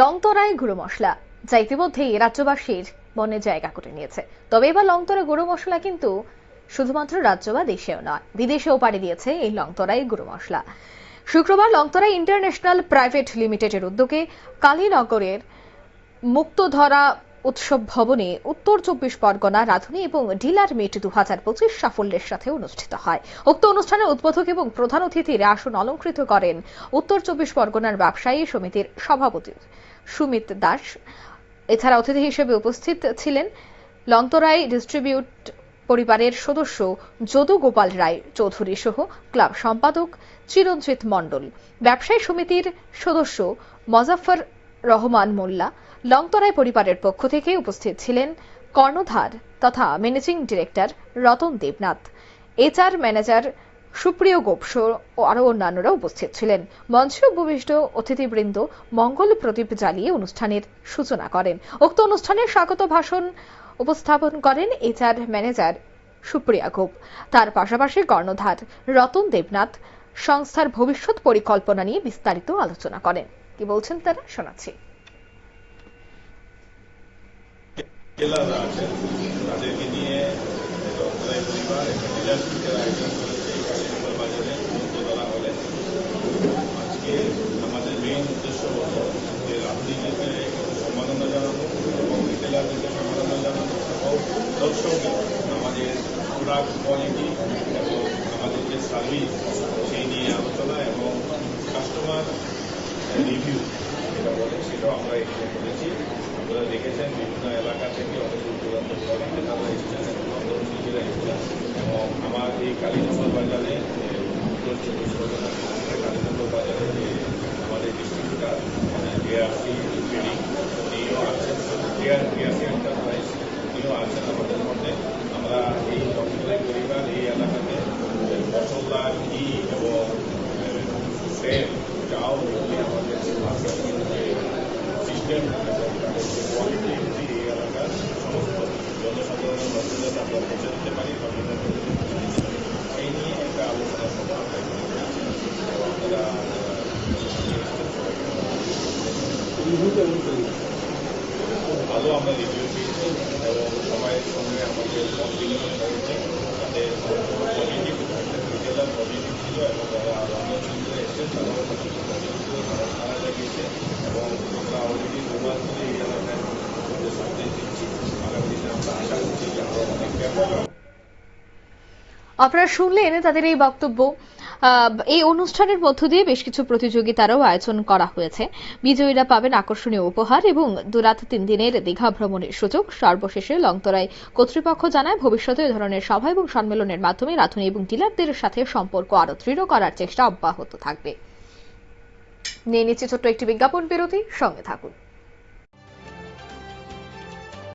লংতরায় গুঁড়ো মশলা, যা ইতিমধ্যেই রাজ্যবাসীর মনে জায়গা করে নিয়েছে। তবে এবার লংতরা গুঁড়ো মশলা কিন্তু শুধুমাত্র রাজ্য বা দেশেও নয়, বিদেশেও পাড়ি দিয়েছে এই লংতরাই গুঁড়ো মশলা। শুক্রবার লংতরাই ইন্টারন্যাশনাল প্রাইভেট লিমিটেডের উদ্যোগে কালীনগরের মুক্তধরা উৎসব ভবনে উত্তর চব্বিশ পরগনা, রাধুনী এবং ডিলার মিট দু হাজার পঁচিশ সাফল্যের সাথে অনুষ্ঠিত হয়। উক্ত অনুষ্ঠানে উদ্বোধক এবং প্রধান অতিথির আসন অলঙ্কৃত করেন উত্তর চব্বিশ পরগনার ব্যবসায়ী সমিতির সভাপতি সুমিত দাস। এছাড়া অতিথি হিসেবে উপস্থিত ছিলেন লংতরাই ডিস্ট্রিবিউট পরিবারের সদস্য যদু গোপাল রায় চৌধুরী সহ ক্লাব সম্পাদক চিরঞ্জিত মণ্ডল। ব্যবসায়ী সমিতির সদস্য মজাফর রহমান মোল্লা লংতরাই পরিবারের পক্ষ থেকে উপস্থিত ছিলেন কর্ণধার তথা managing director Ratan Debnath. HR manager Supriyo গোপস ও আরও অন্যান্যরা উপস্থিত ছিলেন। মঞ্চে উপবিষ্ট অতিথিবৃন্দ মঙ্গল প্রদীপ জ্বালিয়ে অনুষ্ঠানের সূচনা করেন। উক্ত অনুষ্ঠানে স্বাগত ভাষণ উপস্থাপন করেন এইচআর ম্যানেজার সুপ্রিয়া গোপ। তার পাশাপাশি কর্ণধার রতন দেবনাথ সংস্থার ভবিষ্যৎ পরিকল্পনা নিয়ে বিস্তারিত আলোচনা করেন। কি বলছেন তারা? শোনাচ্ছি। জেলারা আছেন তাদেরকে নিয়ে রক্তদায় পরিবার একটা ডিলারশিপের আয়োজন করেছে কালীনগর বাজারে মুক্ততলা হলে আজকে আমাদের মেইন উদ্দেশ্য হলো যে রাজনীতিকে সম্মাননা জানানো এবং রিটেলারদেরকে সম্মাননা জানানো এবং দর্শককে আমাদের প্রোডাক্ট কোয়ালিটি এবং আমাদের যে সার্ভিস সেই নিয়ে আলোচনা এবং কাস্টমার রিভিউ যেটা বলে সেটাও আমরা এখানে করেছি আপনারা দেখেছেন বিভিন্ন এলাকা থেকে অনেক দূর দূরান্ত থেকে নেতারা এসেছেন অন্তর্শীলরা এসেছেন। এবং আমার এই কালীনগর বাজারে উত্তর চব্বিশ পরগনা ডিস্ট্রিক্টের কালীনগর বাজারে যে আমাদের ডিস্ট্রিবিউটার এআরসি ট্রেডিং উনিও আছেন। এআর এআরসি এন্টারপ্রাইজ উনিও আছেন আমাদের মধ্যে। আমরা এই রক্তদায় পরিবার, এই এলাকাতে মশলা, ঘি এবং সেল চাও আমাদের সিস্টেম ভালো আমরা রিভিউ পেয়েছি এবং সবাইয়ের সঙ্গে আমাদের মত বিনিময় হয়েছে তাদের পজিটিভ রিটেলার পজিটিভ ছিল এবং যারা আরও অন্য চিন্তা এসেছেন তারাও পজিটিভ ছিল তারা সারা জাগিয়েছে এবং আমরা অলরেডি দু মাস ধরে এই এলাকায় আমাদের সামনে দিচ্ছি আগামী দিনে আমরা আশা করছি যে আরও অনেক ব্যাপক আপনারা শুনলেন তাদের এই বক্তব্য। এই অনুষ্ঠানের মধ্য দিয়ে বেশ কিছু প্রতিযোগিতারও আয়োজন করা হয়েছে। বিজয়ীরা পাবেন আকর্ষণীয় উপহার এবং দুরাত তিন দিনের দীঘা ভ্রমণের সুযোগ। সর্বশেষে লংতরাই কর্তৃপক্ষ জানায়, ভবিষ্যতে এ ধরনের সভা এবং সম্মেলনের মাধ্যমে রাধুনী এবং ডিলারদের সাথে সম্পর্ক আরও দৃঢ় করার চেষ্টা অব্যাহত থাকবে। নিয়ে নিচ্ছে ছোট্ট একটি বিজ্ঞাপন বিরতি। সঙ্গে থাকুন।